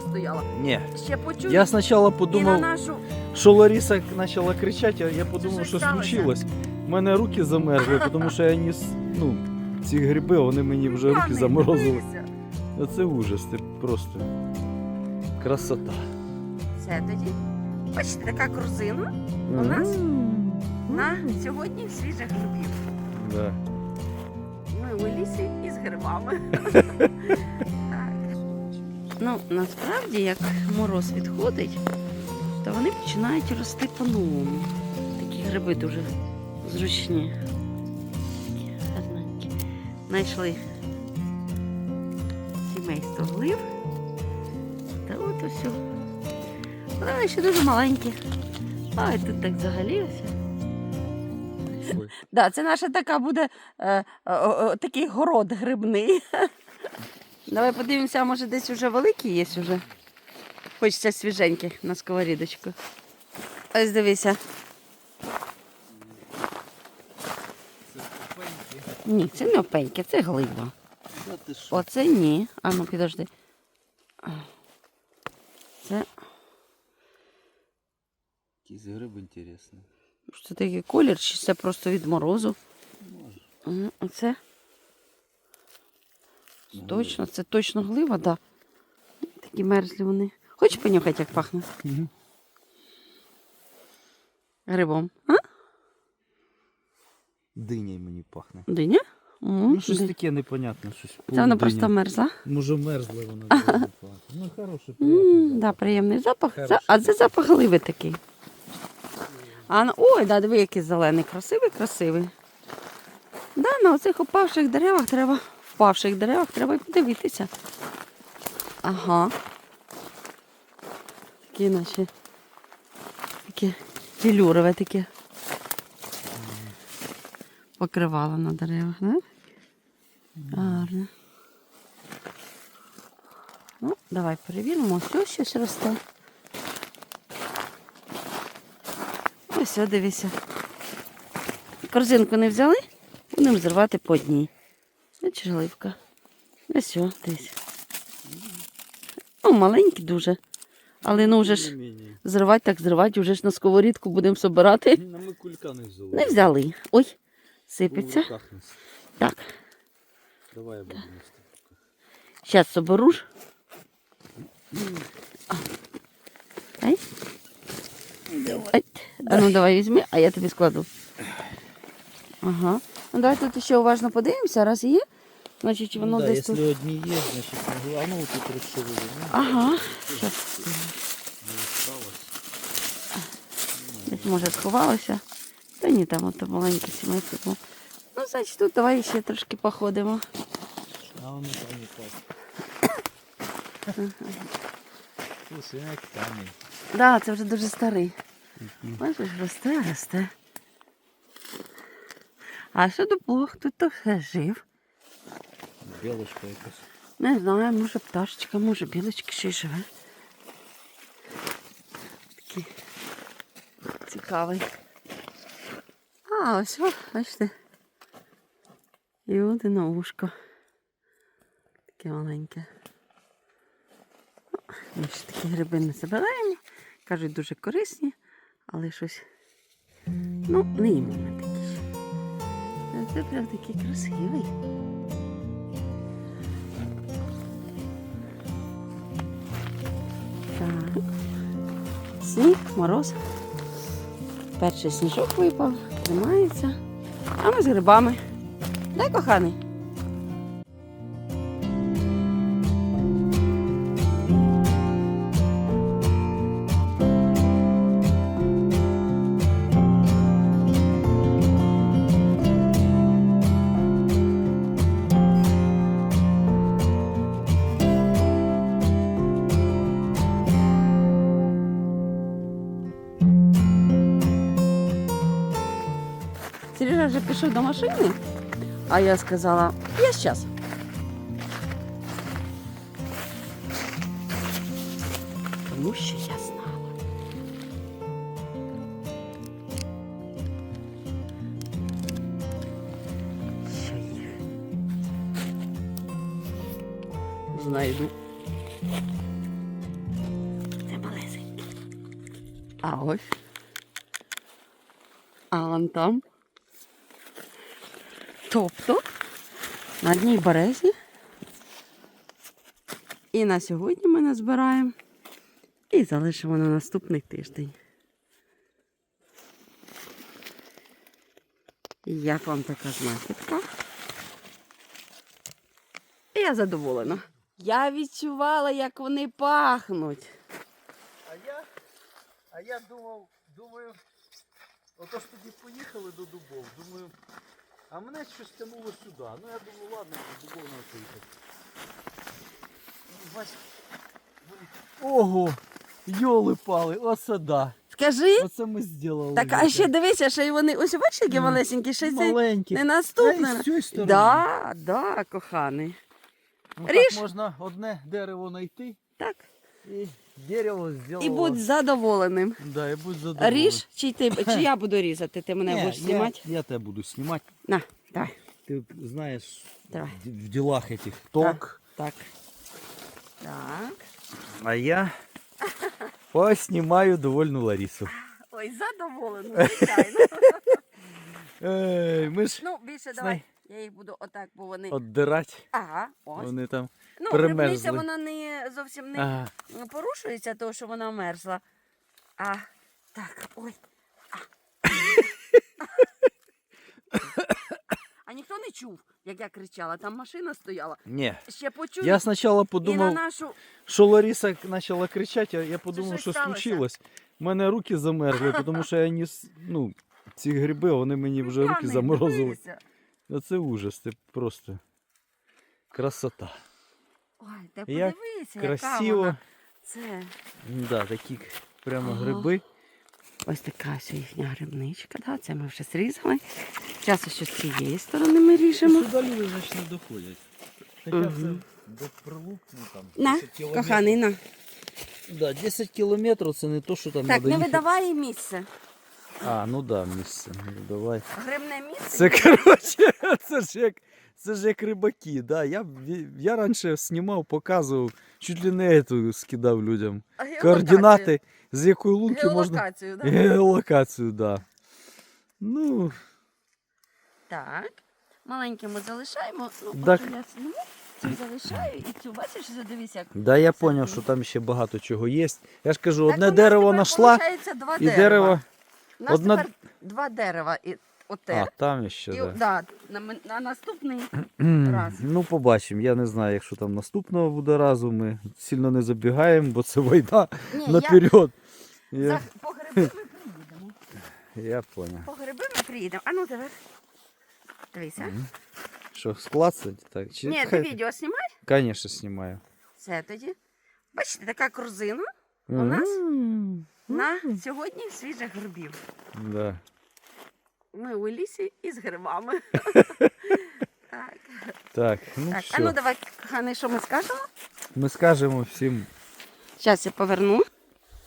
стояла. Ні. Ще почую Я спочатку і на подумав, нашу. що Лариса почала кричати, а я подумав, що случилось. У мене руки замерзли, тому що я ніс, ну, ці гриби, вони мені вже руки заморозили. дивися. Це ужас, це просто красота. Це тоді. Бачите, така корзина У нас? на сьогодні свіжих грибів. Да. Ми у лісі із грибами. Ну, насправді, як мороз відходить, то вони починають рости по-новому. Такі гриби дуже зручні. Такі гарненькі. Знайшли сімейство глив. Та от ось. Але вони ще дуже маленькі. А і тут так взагалі ось. Да, це наша така буде е, е, е, такий город грибний. Давай подивимося, може десь вже великі є вже. Хочеться свіженьких на сковорідочку. Ось дивися. Ні, це не опеньки, це глиба. Оце ні. А ну підожди. Це Якийсь гриб інтересний. що це такий колір, чи це просто від морозу? Може. Оце точно, це точно глива, так. Да. Такі мерзлі вони. Хочеш понюхати, як пахне? Угу. Грибом. А? Диня мені пахне. Диня? М, Ну, щось ди- таке непонятне. Щось Це вона полудиня. просто мерзла. Може мерзла вона. дуже пахне. Ну, хороший, М, приятний Да, запах. приємний запах. Хороший. Це- а це запах гливи такий. А, ну- ой, да, диви, який зелений, красивий, красивий. Да, на оцих опавших деревах треба, впавших деревах треба й подивитися. Ага. Такі наші. Таке велюрове таке. Покривало на деревах, да? Гарно. Ну, давай перевіримо, ось щось росте. Ось, дивися. Корзинку не взяли, будемо зривати по одній. Бачиш, гливка. Ось, о, дивись. Ну, маленькі дуже. Але ну вже ж зривати так зривати, вже ж на сковорідку будемо собирати. Ми кулька не взяли. Не взяли. Ой, сипеться. Так, Давай я буду нести. зараз соберу. Ай. Ай. А ну давай візьми, а я тобі складу. Ага. Ну давай тут ще уважно подивимося, раз є. Значить воно ну, да, десь якщо тут. одні є, значить. А ну тут розширили. Ну, Ага. Щас. Десь може сховалося. Та ні, там ото маленьке сімейство. було. Ну, значить, тут давай ще трошки походимо. А воно там і так. Слушай, як камінь. Так, да, це вже дуже старий. Бачиш, росте, росте. А що Бог тут то все жив? Білочка якась. Не знаю, може пташечка, може білочки ще й живе. Такий цікавий. А, ось, о, бачите. І одне ушко. Таке маленьке. Ну, ж такі гриби не забираємо. Кажуть, дуже корисні, але щось. Ну, не їмо Це прям такий красивий. Так. Сніг, мороз. Перший сніжок випав, тримається. А ми з грибами. Дай коханий. Сережа вже пішов до машини, а я сказала, я зараз. Тому що я знала. Що їх знайду. А ось. А вон там. Тобто на дній березі. І на сьогодні ми назбираємо і залишимо на наступний тиждень. Як вам така знахідка? Я задоволена. Я відчувала, як вони пахнуть. А я, а я думав, думаю, отож тоді поїхали до дубов. Думаю, а мене щось тянуло сюди. Ну я думаю, ладно, до дубов не поїхати. Ну, бач, вони- Ого! Йоли пали, оце да. Скажи, Оце ми зробили. так а ще дивися, що й вони. Ось бачиш, які малесенькі, ще й це маленькі. не А і наступне. з цієї сторони. Да, да, коханий. Ну, Ріж. так можна одне дерево знайти Так. І дерево зробити. І будь задоволеним. Да, і будь задоволений. Ріж, чи ти чи я буду різати, ти мене Ні, будеш знімати? Я тебе буду знімати. На, давай. Ти знаєш Давай. в ділах этих ток. Так. Так. А я поснімаю довольну Ларісу. Ой, задоволена, звичайно. Ей, ми ж ну, більше давай. Я їх буду отак, бо вони. отдирать. Ага, ось. Вони там. Ну, примерзли. грибниця вона не зовсім не Ага. порушується, тому що вона мерзла. А так, ой. А, а ніхто не чув, як я кричала. Там машина стояла. Ні. Ще почув. Я спочатку і на нашу. що Лариса почала кричати, а я подумав, що сталося? случилось. У мене руки замерзли, тому що я ніс, ну, ці гриби, вони мені вже руки заморозили. Ну, Це ужас, це просто красота. Ой, ти Як подивися, яка Красиво. вона. Це. Да, такі прямо Ага. гриби. Ось така ось їхня грибничка. Да? Це ми вже зрізали. Зараз ще з цієї сторони ми ріжемо. Сюди люди значить не доходять. Хоча Мгм. до прилук, ну там. На, 10 кілометрів. коханий, на. Да, 10 кілометрів це не то, що там Так, треба не їхати. видавай місце. А, ну да, місце. Ну, давай. Грибне місце. Це коротше, це ж як, це ж як рибаки, да. Я, я раніше знімав, показував, чуть ли не ету скидав людям. Координати, з якої лунки можна. Геолокацію, да? Геолокацію, да. Ну, Так. Маленькі ми залишаємо. Ну, Так. я зніму, цю залишаю і цю, бачиш, дивись, як. да, я зрозумів, що там ще багато чого є. Я ж кажу, Так, одне дерево знайшла, і дерева. дерево. У нас одна- тепер два дерева. І А, там ще, і, да. да, на, мен- на наступний. раз. Ну, побачимо. Я не знаю, якщо там наступного буде разу. Ми сильно не забігаємо, бо це війна Ні, я, наперед. за, Я, по гриби ми приїдемо. я понял. По гриби ми приїдемо. А ну давай. Дивися. Що, склацать? Так, чи... Ні, ти відео знімай. Конечно, знімаю. Все тоді. Бачите, така корзина У нас? На сьогодні свіжих грибів. Да. Ми у лісі із грибами. так, Так, ну так. А ну давай, коханий, що ми скажемо? Ми скажемо всім Зараз я поверну.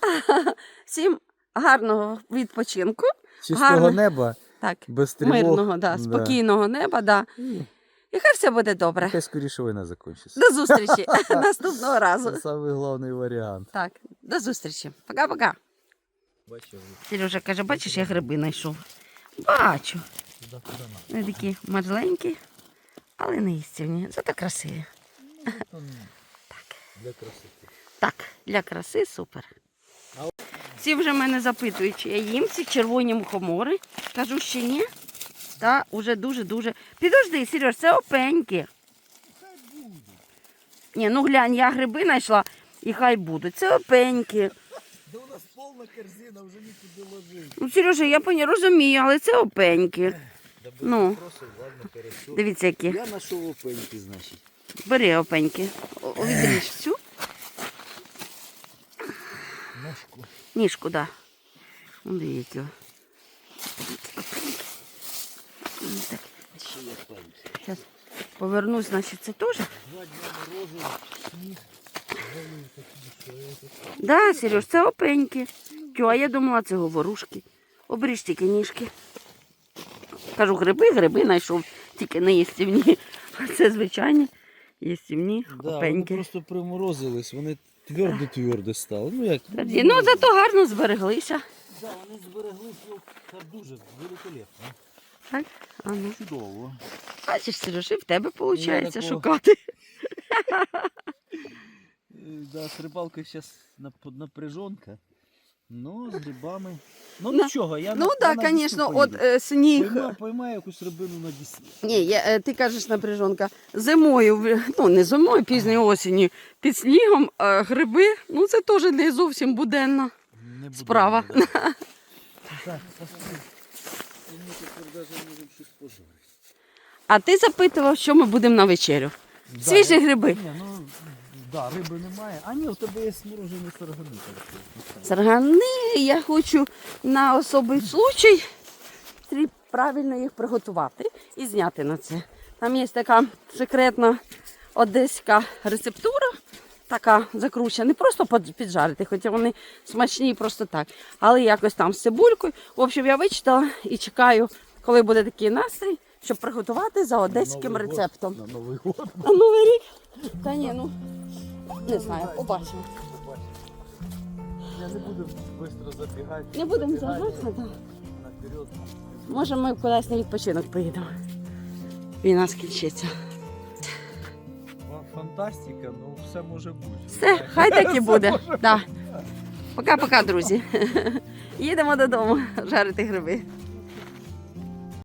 Всім гарного відпочинку. чистого Гарно. неба, Так, без тривог. мирного, да, спокійного неба, да. І хай все буде добре. Хай скоріше війна закінчиться. До зустрічі наступного разу. Це найголовніший варіант. Так, до зустрічі. Пока-пока. Бачив, Сережа каже, бачиш, я гриби знайшов. Бачу. Вони такі маленькі, але не їстівні. Зато красиві. Для красоти. Так, для краси супер. Всі вже мене запитують, чи я їм ці червоні мухомори. Кажу, що ні. Та вже дуже-дуже. Підожди, Сереж, це опеньки. Ні, ну глянь, я гриби знайшла і хай будуть. Це опеньки. Повна корзина, вже нікуди ложити. Ну, Сережа, я поня розумію, але це опеньки. Ну. Дивіться, які. Я знайшов опеньки, значить. Бери опеньки. О, Відріж цю Ножку. ніжку, да. Ну, дивіться. Ще є зараз повернусь, значить, це теж. Два дня морозу, сніг. Да, Сереж, це опеньки. Тю, а я думала, це говорушки. Обріж тільки ніжки. Кажу, гриби, гриби знайшов, тільки не їстівні. А це звичайні їстівні Да, вони опеньки. просто приморозились, вони твердо-твердо стало. Ну як? Тоді, ну зато гарно збереглися. Да, вони збереглись ну, дуже великолепно. Так? А ну. Чудово. Бачиш, Сереж, і в тебе виходить такого. шукати. Да, з рибалкою зараз напряжонка. Ну, з грибами. Ну На- нічого, я Ну на, так, на звісно, от е, сніг. Пойма, поймаю якусь рибину на Дісні. Ні, я, е, ти кажеш напряжонка. Зимою, ну не зимою, пізньою осінню, під снігом е, гриби, ну це теж не зовсім буденна. Не Справа. говорити. Так. Ми тепер навіть можемо щось пожарити. А ти запитував, що ми будемо на вечерю. Да, Свіжі я- гриби. Ні, ну, да, риби немає. А ні, у тебе є сморожені саргани. Саргани я хочу на особий случай правильно їх приготувати і зняти на це. Там є така секретна одеська рецептура, така закручена, не просто піджарити, хоча вони смачні просто так, але якось там з цибулькою. В общем, я вичитала і чекаю, коли буде такий настрій, щоб приготувати за одеським год. рецептом. На Новий год. А новий рік? Та ні, ну не знаю, побачимо. Я не буду швидко забігати. Не будемо Забігати так. Наперед. Може, ми кудись на відпочинок поїдемо. Війна скінчиться. Фа- Фантастика, ну все може бути. Все, хай так і буде. Да. Пока-пока, друзі. Їдемо додому жарити гриби.